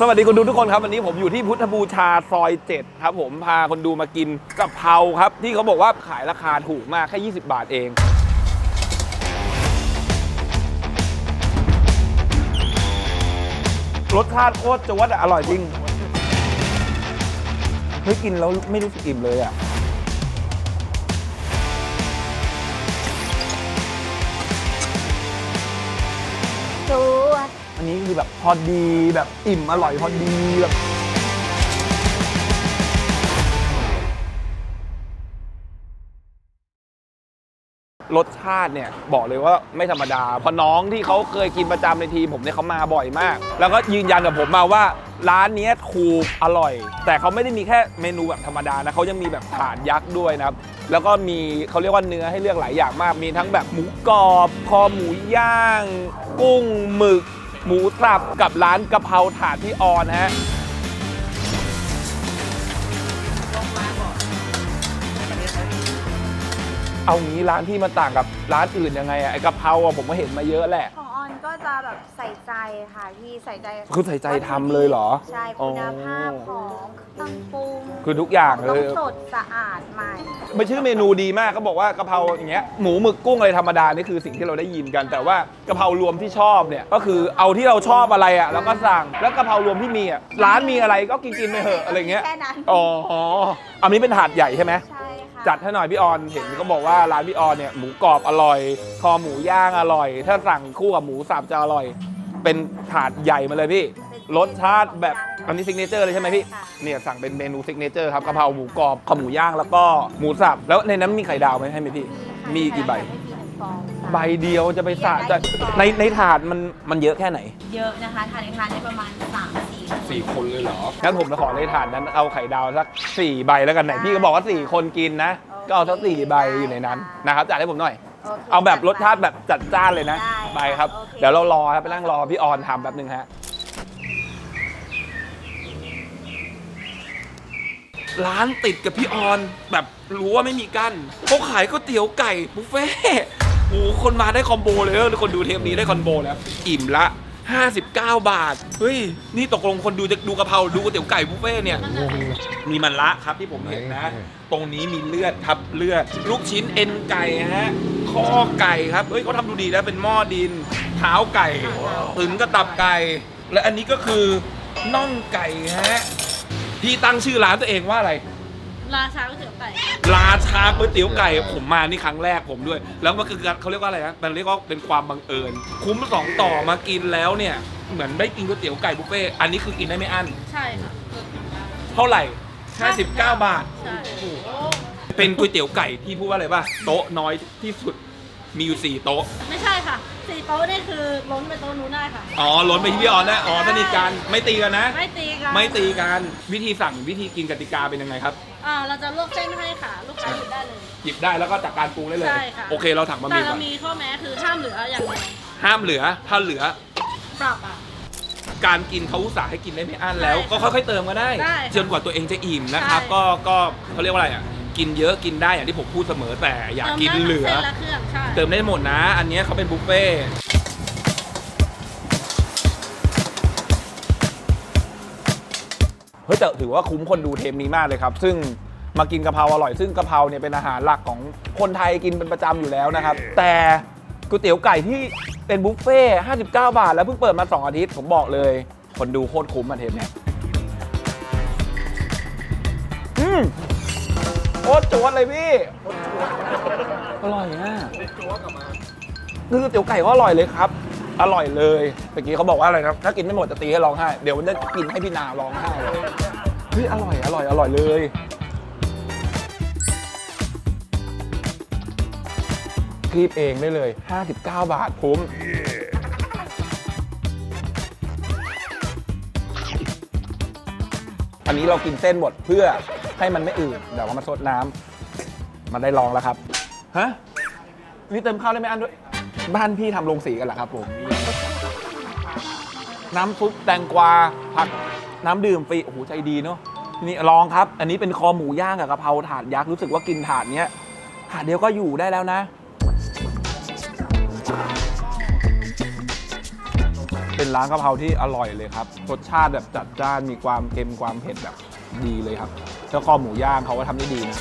สวัสดีคนดูทุกคนครับวันนี้ผมอยู่ที่พุทธบูชาซอย7ครับผมพาคนดูมากินกะเพราครับ ที่เขาบอกว่าขายราคาถูกมากแค่ 20 บาทเอง รสชาติโคตรจวดอะอร่อยจริงเฮ้ยกินแล้วไม่รู้สึกอิ่มเลยอะ นี้คือแบบพอดีแบบอิ่มอร่อยพอดีแบบรสชาติเนี่ยบอกเลยว่าไม่ธรรมดาเพราะน้องที่เขาเคยกินประจำในทีผมเนี่ยเขามาบ่อยมาก แล้วก็ยืนยันกับผมมาว่าร้านนี้ถูกอร่อย แต่เขาไม่ได้มีแค่เมนูแบบธรรมดานะเขายังมีแบบถาดยักษ์ด้วยนะครับ แล้วก็มีเขาเรียกว่าเนื้อให้เลือกหลายอย่างมาก มีทั้งแบบหมูกรอบ คอหมูย่าง กุ้งหมึก หมูสับกับร้านกะเพราถาดที่ออนฮะเอางี้ร้านที่มันต่างกับร้านอื่นยังไงอะไอกะเพราอะผมก็เห็นมาเยอะแหละขอ ก็จะแบบใส่ใจค่ะพี่ใส่ใจคือใส่ใจทำเลยเหรอใช่คุณภาพของเครื่องปรุงคือทุกอย่างต้เลองยสดสะอาดใหม่มันชื่อเมนูดีมากเขาบอกว่ากะเพราอย่างเงี้ยหมูหมึกกุ้งอะไรธรรมดานี่คือสิ่งที่เราได้ยินกัน แต่ว่ากะเพรารวมที่ชอบเนี่ยก็คือเอาที่เราชอบอะไรอะแล้วก็สั่งแล้วกะเพรารวมที่มีอะร้านมีอะไรก็กินกินๆไปเถอะอะไรเงี้ยแค่นั้นอ๋ออ๋ออันนี้เป็นถาดใหญ่ใช่ไหมใช่ค่ะ จัดให้หน่อยพี่ออนเห็นก็บอกว่าร้านพี่ออนเนี่ยหมูกรอบอร่อย คอหมูย่างอร่อย ถ้าสั่งคู่กับหมูสับจะอร่อย เป็นถาดใหญ่มาเลยพี่ รสชาติแบบอันนี้ซิกเนเจอร์เลยใช่ไหมพี่ค่ะเนี่ยสั่งเป็นเมนูซิกเนเจอร์ครับกะเพราหมูกรอบข้าวหมูย่างแล้วก็หมูสับ แล้วในนั้นมีไข่ดาวไหมให้ไหมพี่ มีกี่ใบไม่มีหนึ่งฟองค่ะใบเดียวจะไปสะจะในในถาดมันมันเยอะแค่ไหน เยอะนะคะทานในทานได้ประมาณ3 4 สี่คนเลยเหรอ งั้นผมจะขอในถาดนั้นเอาไข่ดาวสักสี่ใบแล้วกันไหนพี่ก็บอกว่าสี่คนกินนะ ก็เอาสักสี่ใบอยู่ในนั้นนะครับจัดให้ผมหน่อยเอาแบบรสชาติแบบจัดจ้านเลยนะไปครับเดี๋ยวเรารอครับไปนั่งรอพี่ออนทำแป๊บนึงฮะ ร้านติดกับพี่ออนแบบรู้ว่าไม่มีกั้นเขาขายก๋วยเตี๋ยวไก่บุฟเฟ่ต์โอ้โหคนมาได้คอมโบเลยเออคนดูเทปนี้ได้คอมโบแล้ว อิ่มละ 59 บาท เฮ้ย นี่ตกลงคนดูจะดูกะเพรา ดูก๋วยเตี๋ยวไก่บุฟเฟ่ต์เนี่ยมีมันละครับที่ผมเห็นนะตรงนี้มีเลือดทับเลือด ลูกชิ้นเอ็นไก่ฮะ ข้อไก่ครับ เฮ้ยเขาทำดูดีแล้วเป็นหม้อดิน เท้าไก่ถึงกระตับไก่ และอันนี้ก็คือน่องไก่ฮะพี่ตั้งชื่อร้านตัวเองว่าอะไร ราชาก๋วยเตี๋ยวไก่ราชาก๋วยเตี๋ยวไก่ผมมานี่ครั้งแรกผมด้วย แล้วมันคือการเขาเรียกว่าอะไรนะมันเรียกว่าเป็นความบังเอิญ คุ้มสองต่อมากินแล้วเนี่ยเหมือนได้กินก๋วยเตี๋ยวไก่บุฟเฟ่ต์อันนี้คือกินได้ไม่อั้นใช่ค่ะเปิดกินได้เท่าไหร่ 59 บาท ใช่เป็นก๋วยเตี๋ยวไก่ที่พูดว่าอะไรป่ะโต๊ะน้อยที่สุดมีอยู่ 4 โต๊ะ ไม่ใช่ค่ะสี่โต๊ะนี่คือล้นไปโต๊ะนู้นได้ค่ะ อ๋อล้นไปที่พี่ออนนะอ๋อสนิทกันไม่ตีกันนะ ไม่ตีกันไม่ตีกันวิธีสั่งวิธีกินกติกาเป็นยังไงครับอ่าเราจะลวกเส้นให้ค่ะ ลูกค้าหยิบได้เลย หยิบได้แล้วก็จัดการปรุงได้เลย ใช่ค่ะ โอเคเราถังบะหแต่มี่ก่เราอนมีข้อแม้คือห้ามเหลืออย่างเดียวห้ามเหลือถ้าเหลือ ปรับอะ การกินเขาอุตส่าห์ให้กินได้ไม่อั้นแล้ว ใช่ก็ค่อยๆเติมก็ได้ได้ค่ะจนกว่าตัวเองจะอิ่มนะครับ ใช่ ก็ก็เขาเรียกว่าอะไรอะกินเยอะกินได้อย่างที่ผมพูดเสมอแต่อย่ากินติมได้เหลือทั้งเส้นและเครื่องใช่ เติมได้หมดนะ อันเนี้ยเขาเป็นบุฟเฟ่ต์ เฮ้ยแต่ถือว่าคุ้มคนดูเทปนี้มากเลยครับ ซึ่งมากินกะเพราอร่อย ซึ่งกะเพราเนี่ยเป็นอาหารหลักของคนไทยกินเป็นประจำอยู่แล้วนะครับ แต่ก๋วยเตี๋ยวไก่ที่เป็นบุฟเฟ่ต์59 บาท แล้วเพิ่งเปิดมา 2 อาทิตย์ ผมบอกเลย คนดูโคตรคุ้มมาเทปเนี้ยอืมโคตรจวดเลยพี่อร่อยอะคือก๋วยเตี๋ยวไก่ก็อร่อยเลยครับ อร่อยเลยเมื่อกี้เขาบอกว่าอะไรนะถ้ากินไม่หมดจะตีให้ร้องไห้เดี๋ยวมันจะกินให้พี่นาร้องไห้เลยเฮ้ยอร่อยอร่อยอร่อยเลยคีบเองได้เลย 59 บาทคุ้มอันนี้เรากินเส้นหมดเพื่อให้มันไม่อืดเดี๋ยวเรามาซดน้ำมาได้ลองแล้วครับฮะนี่เติมข้าวได้ไหมอันด้วย บ้านพี่ทำโรงสีกันเหรอครับผม น้ำซุปแตงกวาผักน้ำดื่มฟรีโอ้โหใจดีเนาะนี่ลองครับ อันนี้เป็นคอหมูย่างกับกะเพราถาดยักษ์รู้สึกว่ากินถาดเนี้ยถาดเดียวก็อยู่ได้แล้วนะเป็นร้านกะเพราที่อร่อยเลยครับ รสชาติแบบจัดจ้าน มีความเค็มความเผ็ดแบบดีเลยครับ แล้วก็หมูย่างเขาก็ทำได้ดีนะ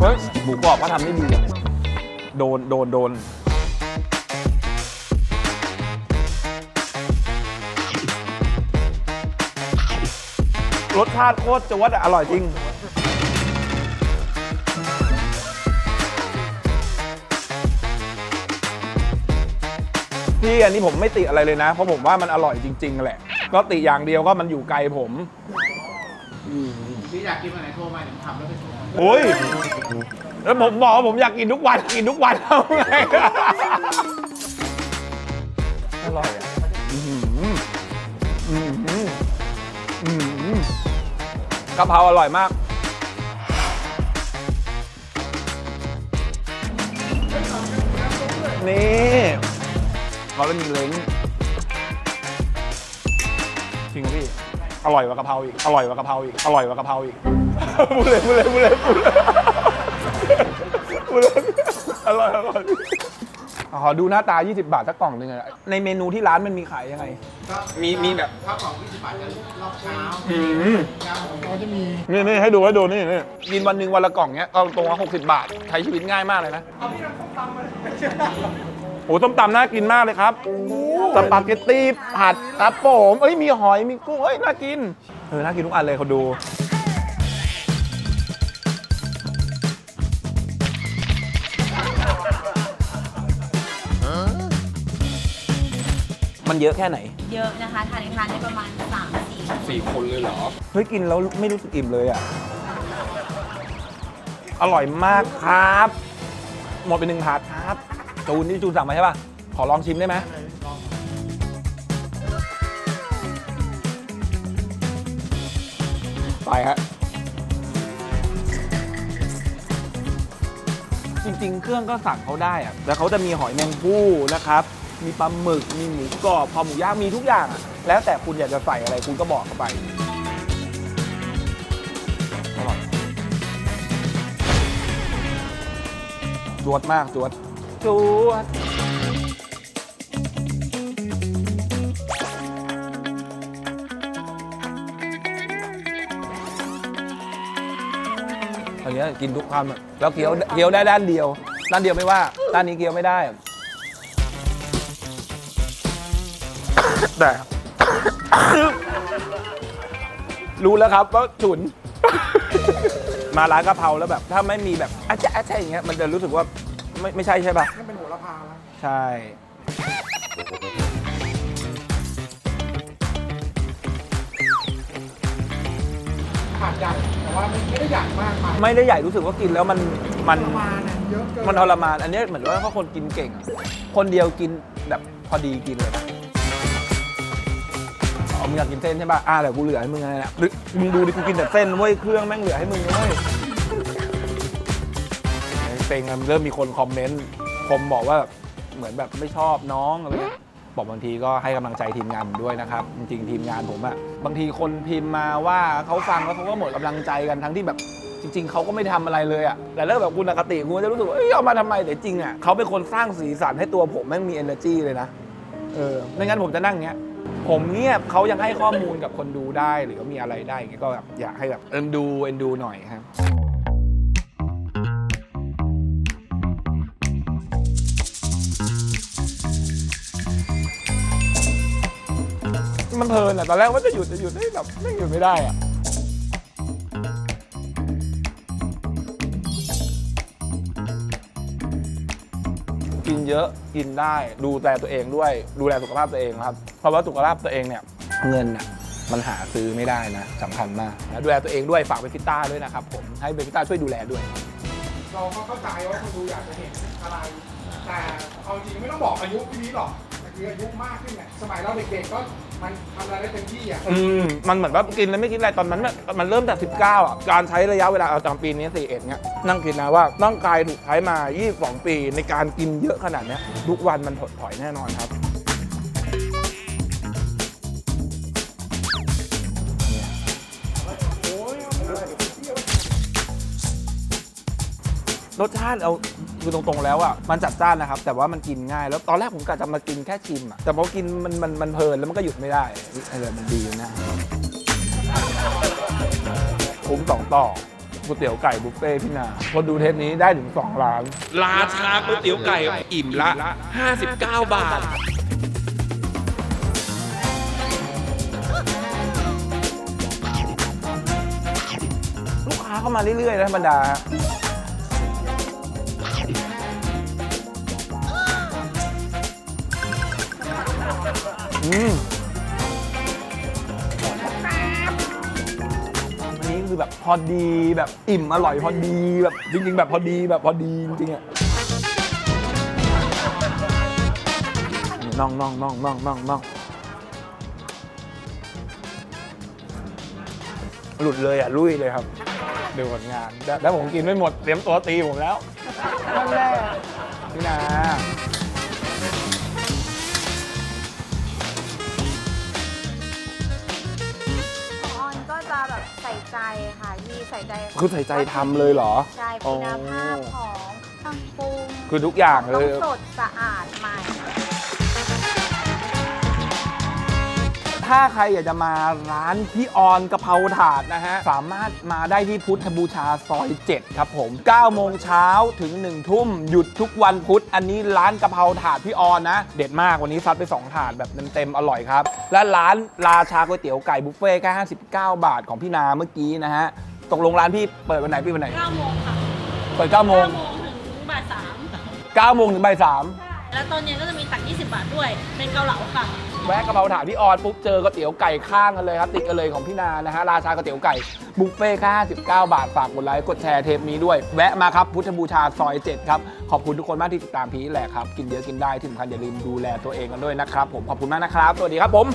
เฮ้ย หมูกรอบก็ทำได้ดีอะ โดนโดนโดนรสชาติโคตรจวดอะอร่อยจริง พี่อันนี้ผมไม่ติอะไรเลยนะ เพราะผมว่ามันอร่อยจริง ๆ แหละ ก็ติอย่างเดียวก็มันอยู่ไกลผม พี่อยากกินอะไรโทรมาเดี๋ยวผมทำแล้วไปส่ง โอ้ย แล้วผมบอกว่าผมอยากกินทุกวันกินทุกวันเอาไงอร่อยอะอือหืออือหืออือหือกะเพราอร่อยมาก นี่เขาเลยมีเล้งจริงพี่ อร่อยกว่ากะเพราอีก อร่อยกว่ากะเพราอีก อร่อยกว่ากะเพราอีกพูดเลยพูดเลยพูดเลยพูดเลยพูดเลย อร่อยอร่อยขอดูหน้าตา 20 บาทสักกล่องหนึ่งอะในเมนูที่ร้านมันมีขายยังไง มีมีแบบข้าวกล่อง20บาทจะรอบเช้าอืมครับผมก็จะมีนี่นี่ให้ดูให้ดูนี่นี่กินวันหนึ่งวันละกล่องเนี้ยก็ตรงละ60 บาท ใช้ชีวิตง่ายมากเลยนะโอ้ต้มตำน่ากินมากเลยครับสปาเกตตี้ผัดครับผมเอ้ยมีหอยมีกุ้งเอ้ยน่ากินเออน่ากินทุกอันเลยเขาดู มันเยอะแค่ไหน เยอะนะคะทานในทานได้ประมาณ3 4คนสี่คนเลยเหรอ เฮ้ยกินแล้วไม่รู้สึกอิ่มเลยอะ อร่อยมากครับ หมดไปหนึ่งถาดครับ จูนนี่จูนสั่งมาใช่ป่ะ ขอลองชิมได้ไหมไปฮะ จริงๆ เครื่องก็สั่งเขาได้อะแล้วเขาจะมีหอยแมงภู่นะครับ มีปลาหมึก มีหมูกรอบคอหมูย่างมีทุกอย่างอะแล้วแต่คุณอยากจะใส่อะไรคุณก็บอกเข้าไปอร่อยจวดมากจวดจวดอันเนี้ยกินทุกคำอะแล้วเคี้ยวเคี้ยวได้ด้านเดียว ด้านเดียวไม่ว่า ด้านนี้เคี้ยวไม่ได้ แต่รู้แล้วครับว่าฉุน มาร้านกะเพราแล้วแบบ ถ้าไม่มีแบบอาจจะอาจจะอย่างเงี้ยมันจะรู้สึกว่าไม่ไม่ใช่ใช่ป่ะนั่นเป็นโหระพาแล้วใช่ ขาดใหญ่แต่ว่าไม่ได้ใหญ่มากไปไม่ได้ใหญ่รู้สึกว่ากินแล้วมันมัน ประมาณน่ะเยอะเกินมันทรมาน อันเนี้ยเหมือนว่าเขาคนกินเก่งอะคนเดียวกินแบบพอดีกินเลยนะเอา มึงอยากกินเส้นใช่ป่ะ อ่าเดี๋ยวกูเหลือให้มึงไงนะหรือมึงดูดิกูกินแต่เส้นเว้ย เครื่องแม่งเหลือให้มึงเว้ยเซ็งอะเริ่มมีคนคอมเมนต์คมบอกว่าเหมือนแบบไม่ชอบน้องอะไรเงี้ยบอกบางทีก็ให้กำลังใจทีมงานผมด้วยนะครับ จริงๆทีมงานผมอะบางทีคนพิมพ์มาว่าเขาฟังแล้วเขาก็หมดกำลังใจกันทั้งที่แบบจริง ๆเขาก็ไม่ทำอะไรเลยอะแต่ถ้าแบบคุณอคติคุณก็จะรู้สึกว่าเอ้ยเอามาทำไมแต่จริงอะเขาเป็นคนสร้างสีสันให้ตัวผมแม่งมี energy เลยนะเออไม่งั้นผมจะนั่งอย่างเงี้ย ผมเงียบเขายังให้ข้อมูลกับคนดูได้หรือว่ามีอะไรได้อย่างเงี้ยก็แบบอยากให้แบบเอ็นดูเอ็นดูหน่อยครับ มันเพลินอะตอนแรกว่าจะหยุดจะหยุดได้แบบไม่งหยุดไม่ได้อะ กินเยอะกินได้ดูแลตัวเองด้วย ดูแลสุขภาพตัวเองครับ เพราะว่าสุขภาพตัวเองเนี่ยเงินน่ะมันหาซื้อไม่ได้นะสำคัญมากนะดูแลตัวเองด้วยฝากเบฟิต้าด้วยนะครับผมให้เบฟิต้าช่วยดูแลด้วย เราก็เข้าใจว่าคนดูอยากจะเห็นอะไร แต่เอาจริงไม่ต้องบอกอายุพี่นี้หรอกแต่คืออายุมากขึ้นเนี่ยสมัยเราเด็กๆก็ มันทำอะไรได้เต็มที่อะอืมมันเหมือนว่ากินแล้วไม่คิดอะไรตอนนั้นมันมันเริ่มจาก 19 อะ การใช้ระยะเวลาเอาตามปีนี้41เนี้ยนั่งคิดนะว่าร่างกายถูกใช้มา 22 ปีในการกินเยอะขนาดเนี้ยทุกวันมันถดถอยแน่นอนครับรสชาติเอา คือตรงๆแล้วอะมันจัดจ้านนะครับ แต่ว่ามันกินง่าย แล้วตอนแรกผมกะจะมากินแค่ชิมอะแต่พอกินมันมันมันเพลินแล้วมันก็หยุดไม่ได้เออมันดีนะคุ้มสองต่อก๋วยเตี๋ยวไก่บุฟเฟ่ต์พี่นาคนดูเทปนี้ได้ถึง2ล้านราชาก๋วยเตี๋ยวไก่อิ่มละ 59 บาท ลูกค้าเข้ามาเรื่อยๆนะธรรมดา อันนี้คือแบบพอดีแบบอิ่มอร่อยพอดีแบบจริงๆ แบบพอดีแบบพอดีจริงๆอะน่องน่องน่องน่องน่องน่องหลุดเลยอะลุยเลยครับดูผลงาน แล้วผมกินไม่หมดเตรียมตัวตีผมแล้วนั่นแหละพี่นา ใส่ใจค่ะที่ใส่ใจคือใส่ใจทำเลยเหรอ ใช่คุณภาพของเครื่องปรุงคือทุกอย่างเลต้องยสดสะอาดใหม่ ถ้าใครอยากจะมาร้านพี่ออนกะเพราถาดนะฮะ สามารถมาได้ที่พุทธบูชาซอย 7 ครับผม9โมงเช้าถึง 1 ทุ่ม หยุดทุกวันพุธ อันนี้ร้านกะเพราถาดพี่ออนนะ เด็ดมากวันนี้ซัดไป 2 ถาดแบบเต็มๆอร่อยครับ และร้านราชาก๋วยเตี๋ยวไก่บุฟเฟ่ต์แค่59 บาทของพี่นาเมื่อกี้นะฮะตกลงร้านพี่เปิดวันไหนพี่วันไหน 9โมงค่ะเปิด9โมง9โมงถึงบ่าย3 9โมงถึงบ่าย3 แล้วตอนเย็นก็จะมีตัก 20 บาทด้วย เป็นเกาเหลาค่ะ แวะกะเพราถาดพี่ออนปุ๊บเจอก๋วยเตี๋ยวไก่ข้างกันเลยครับติดกันเลยของพี่นานะฮะราชาก๋วยเตี๋ยวไก่บุฟเฟ่ต์แค่59 บาทฝากกดไลค์กดแชร์เทปนี้ด้วย แวะมาครับพุทธบูชาซอย7ครับขอบคุณทุกคนมากที่ติดตามพีชแหละครับกินเยอะกินได้ที่สำคัญอย่าลืมดูแลตัวเองกันด้วยนะครับผมขอบคุณมากนะครับสวัสดีครับผม